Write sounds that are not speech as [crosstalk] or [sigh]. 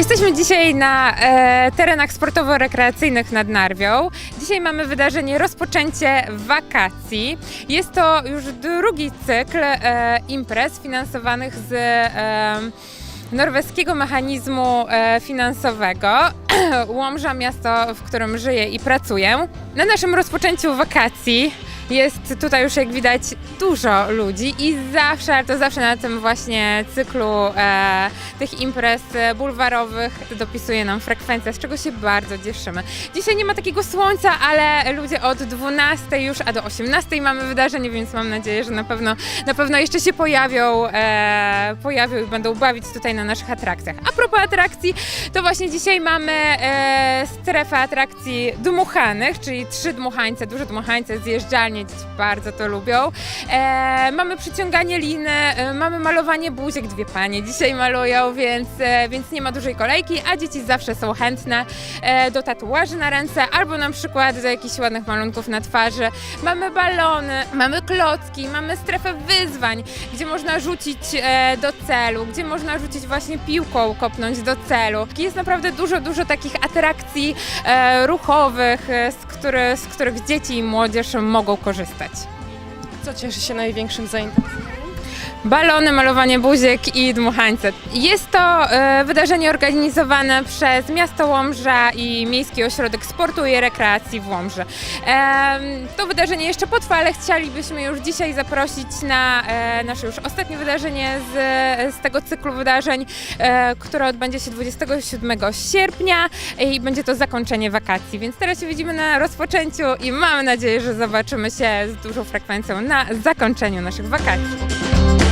Jesteśmy dzisiaj na e, terenach sportowo-rekreacyjnych nad Narwią. Dzisiaj mamy wydarzenie rozpoczęcie wakacji. Jest to już drugi cykl e, imprez finansowanych z e, norweskiego mechanizmu e, finansowego. [clears throat] Łomża, miasto, w którym żyję i pracuję. Na naszym rozpoczęciu wakacji jest tutaj już jak widać dużo ludzi i zawsze, to zawsze na tym właśnie cyklu e, tych imprez bulwarowych dopisuje nam frekwencja, z czego się bardzo cieszymy. Dzisiaj nie ma takiego słońca, ale ludzie od 12 już, a do 18 mamy wydarzenie, więc mam nadzieję, że na pewno, na pewno jeszcze się pojawią, e, pojawią i będą bawić tutaj na naszych atrakcjach. A propos atrakcji, to właśnie dzisiaj mamy e, strefę atrakcji dmuchanych, czyli trzy dmuchańce, duże dmuchańce, zjeżdżalnie, dzieci bardzo to lubią. E, mamy przyciąganie liny, e, mamy malowanie buziek, dwie panie dzisiaj malują, więc, e, więc nie ma dużej kolejki, a dzieci zawsze są chętne e, do tatuaży na ręce albo na przykład do jakichś ładnych malunków na twarzy. Mamy balony, mamy klocki, mamy strefę wyzwań, gdzie można rzucić do celu, gdzie można rzucić właśnie piłką, kopnąć do celu. Jest naprawdę dużo, dużo takich atrakcji ruchowych, z, który, z których dzieci i młodzież mogą korzystać. Co cieszy się największym zainteresowaniem? Balony, malowanie buziek i dmuchańce. Jest to e, wydarzenie organizowane przez miasto Łomża i Miejski Ośrodek Sportu i Rekreacji w Łomży. To wydarzenie jeszcze potrwa, ale chcielibyśmy już dzisiaj zaprosić na e, nasze już ostatnie wydarzenie z, z tego cyklu wydarzeń, e, które odbędzie się 27 sierpnia i będzie to zakończenie wakacji. Więc teraz się widzimy na rozpoczęciu i mamy nadzieję, że zobaczymy się z dużą frekwencją na zakończeniu naszych wakacji.